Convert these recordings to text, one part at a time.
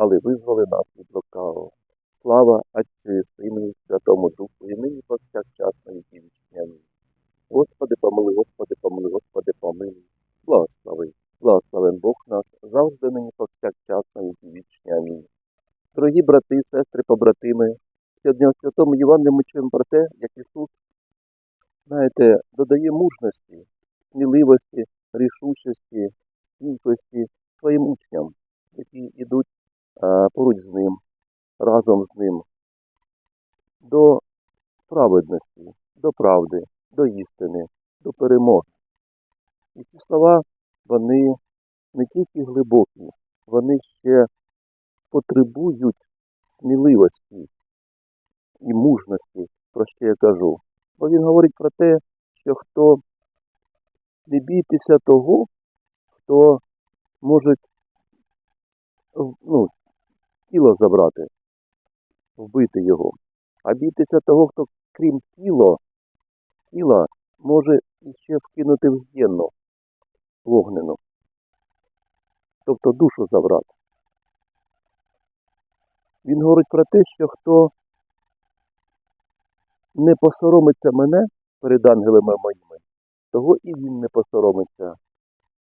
але визволи нас від лукавого. Слава Отцю і Сину і Святому Духу, і нині повсякчас на віки вічні. Господи, помилуй, Господи, помилуй, Господи, помилуй. Благослови, благословен Бог наш, завжди нині повсякчас на віки вічні. Амінь. Дорогі брати, сестри, побратими, сьогодні у Святому Євангелії ми чуємо про те, як Ісус, знаєте, додає мужності, сміливості, рішучості, стійкості своїм учням, які йдуть поруч з ним, разом з ним, до праведності, до правди, до істини, до перемоги. І ці слова, вони не тільки глибокі, вони ще потребують сміливості і мужності, про що я кажу. Бо він говорить про те, що хто не бійтеся того, хто може ну, тіло забрати, вбити його. А бійтеся того, хто крім тіла, тіла може іще вкинути в генну вогнену. Тобто душу забрати. Він говорить про те, що хто не посоромиться мене перед ангелами моїми, того і він не посоромиться.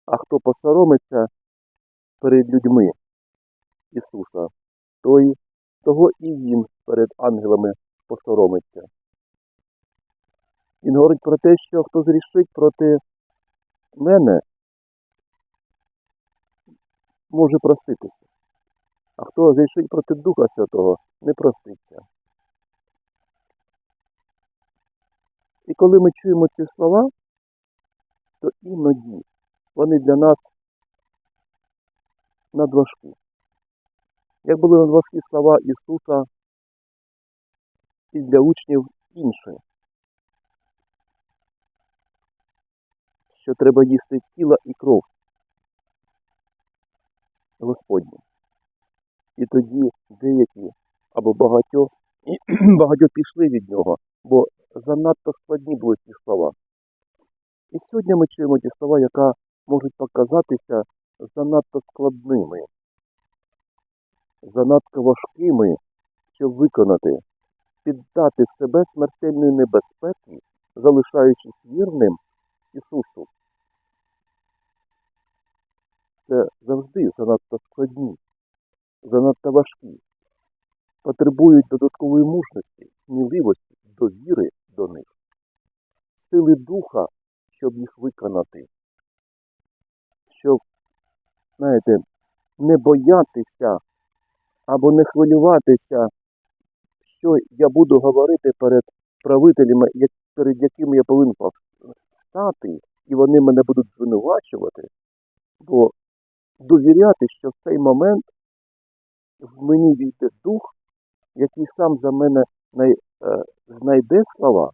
А хто посоромиться перед людьми Ісуса, той, того і він перед ангелами посоромиться. Він говорить про те, що хто зрішить проти мене, може проститися. А хто зрішить проти Духа Святого, не проститься. І коли ми чуємо ці слова, то іноді вони для нас надважкі. Як були надважкі слова Ісуса і для учнів інші, що треба їсти тіло і кров Господнє. І тоді деякі або багатьох, і багатьох пішли від нього, бо занадто складні були ці слова. І сьогодні ми чуємо ті слова, які можуть показатися занадто складними, занадто важкими, щоб виконати, піддати себе смертельної небезпеки, залишаючись вірним Ісусу. Це завжди занадто складні, занадто важкі, потребують додаткової мужності, сміливості, довіри до них, сили духа, щоб їх виконати, щоб, знаєте, не боятися або не хвилюватися, що я буду говорити перед правителями, перед якими я повинен стати, і вони мене будуть звинувачувати, бо довіряти, що в цей момент в мені війде дух, який сам за мене е, знайде слова,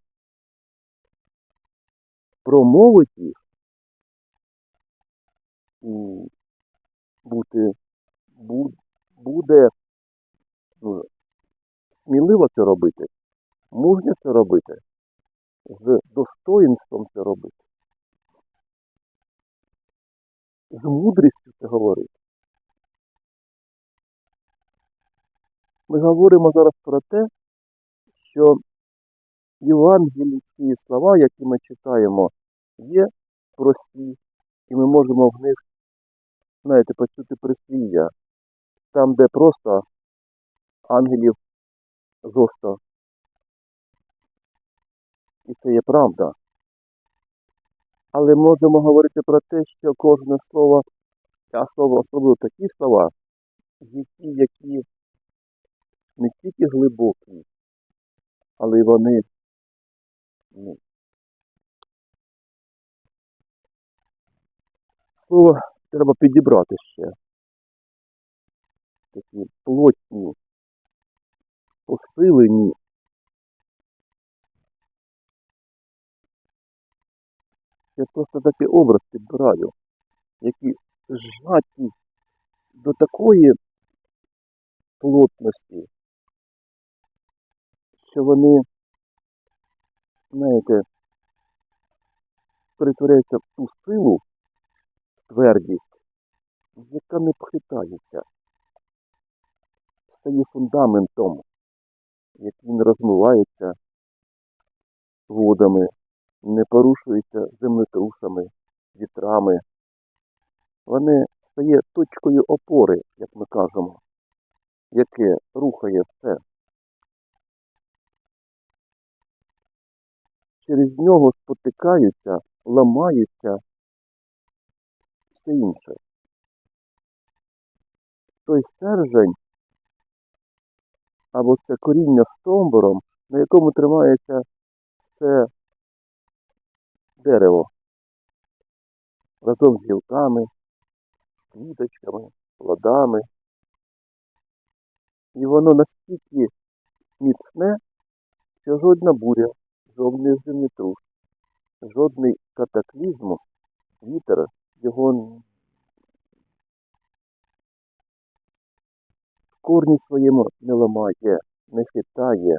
промовить їх і бути, буде сміливо це робити, мужньо це робити, з достоїнством це робити, з мудрістю це говорити. Ми говоримо зараз про те, що євангелійські слова, які ми читаємо, є прості, і ми можемо в них, знаєте, почути прислів'я, там, де просто ангелів зоста. І це є правда. Але можемо говорити про те, що кожне слово, слово особливо такі слова, які, які не тільки глибокі, але й вони ну, слово треба підібрати ще. Такі плотні, посилені. Я просто такий образ підбираю, які зжаті до такої плотності, що вони, знаєте, перетворяються в ту силу, твердість, яка не похитається, стає фундаментом, який не розмивається водами, не порушується землетрусами, вітрами. Вони стає точкою опори, як ми кажемо, яке рухає все. Через нього спотикаються, ламаються все інше. Той стержень або це коріння стовбуром, на якому тримається все дерево разом з гілками, квіточками, плодами. І воно настільки міцне, що жодна буря, жодний землетрус, жодний катаклізм, вітер його корні своєму не ламає, не хитає.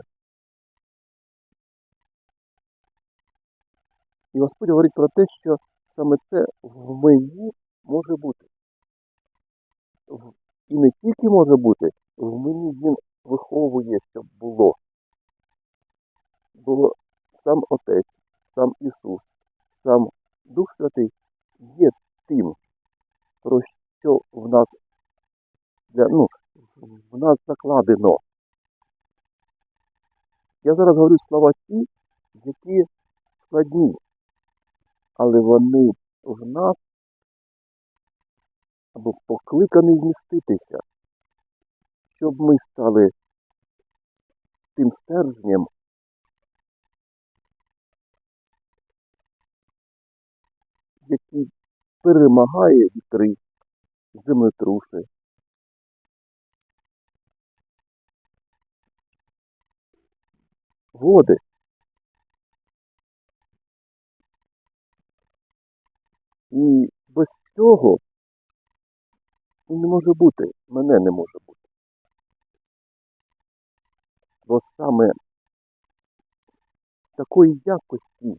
І Господь говорить про те, що саме це в мені може бути. І не тільки може бути, в мені він виховує, щоб було. Бо сам Отець, сам Ісус, сам Дух Святий є тим, про що в нас для, ну, нас закладено. Я зараз говорю слова ті, які складні, але вони в нас або покликані вміститися, щоб ми стали тим стержнем, який перемагає вітри, землетруси. Води. І без цього не може бути, мене не може бути. Бо саме такої якості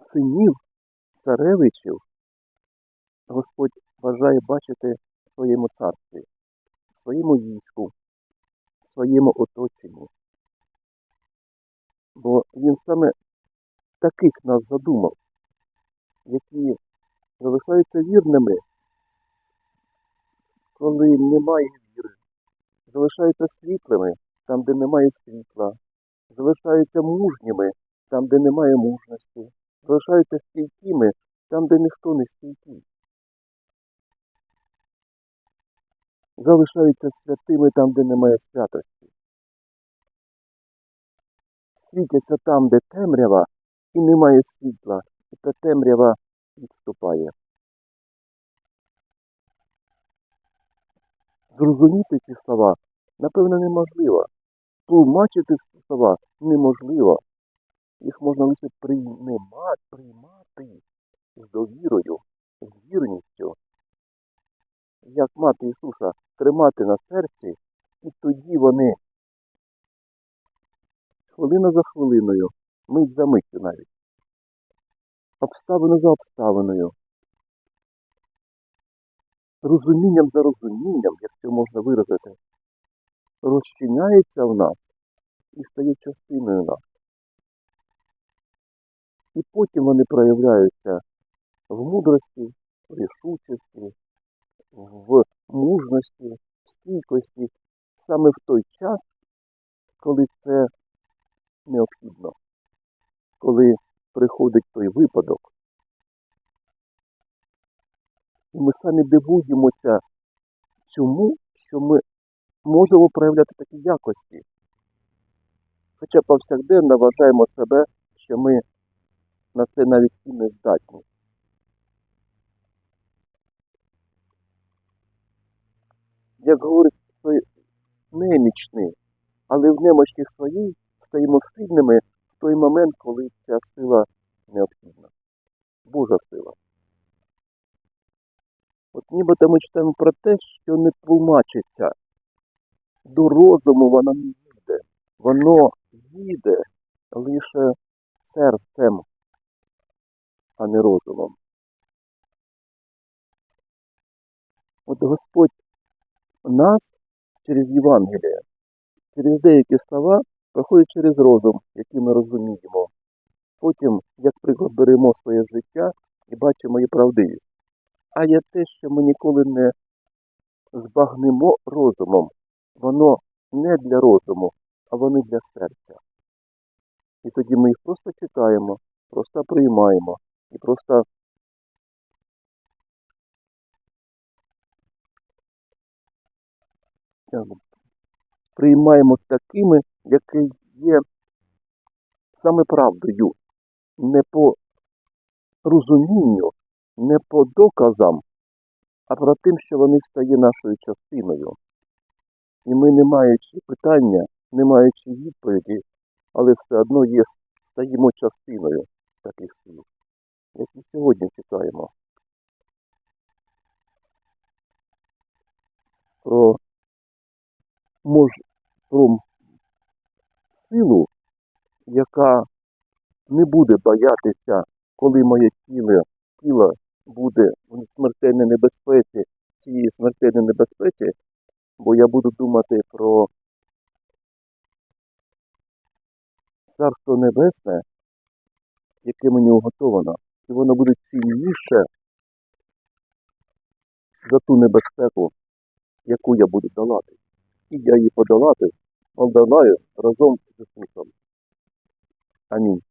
синів, царевичів Господь бажає бачити в своєму царстві, в своєму війську, своєму оточенні. Бо він саме таких нас задумав, які залишаються вірними, коли немає віри, залишаються світлими там, де немає світла, залишаються мужніми там, де немає мужності, залишаються стійкими там, де ніхто не стійкий. Залишаються святими там, де немає святості. Світяться там, де темрява, і немає світла, і та темрява відступає. Зрозуміти ці слова, напевно, неможливо. Тлумачити ці слова неможливо. Їх можна лише приймати, приймати з довірою, з вірністю. Як мати Ісуса тримати на серці, і тоді вони хвилина за хвилиною, мить за миттю навіть, обставину за обставиною, розумінням за розумінням, якщо можна виразити, розчиняється в нас і стає частиною нас. І потім вони проявляються в мудрості, в рішучості, в мужності, в стійкості саме в той час, коли це необхідно, коли приходить той випадок. І ми самі дивуємося цьому, що ми можемо проявляти такі якості. Хоча повсякденно вважаємо себе, що ми на це навіть і не здатні. Як говорить, що немічні, але в немощі своїй стаємо сильними в той момент, коли ця сила необхідна. Божа сила. От нібито ми читаємо про те, що не тлумачиться. До розуму воно не їде. Воно їде лише серцем, а не розумом. От Господь нас через Євангеліє, через деякі слова проходить через розум, який ми розуміємо. Потім, як приклад, беремо своє життя і бачимо її правдивість. А є те, що ми ніколи не збагнемо розумом. Воно не для розуму, а воно для серця. І тоді ми їх просто читаємо, просто приймаємо і просто е, приймаємо такими, які є саме правдою, не по розумінню, не по доказам, а про тим, що вони стає нашою частиною. І ми, не маючи питання, не маючи відповіді, але все одно є, стаємо частиною таких як і сьогодні читаємо. Про силу, яка не буде боятися, коли моє тіло, тіло буде в смертельній небезпеці, цієї смертельній небезпеці, бо я буду думати про Царство Небесне, яке мені уготовано, і воно буде цінніше за ту небезпеку, яку я буду долати. Я її подолати, подолаю разом з Ісусом. Амінь.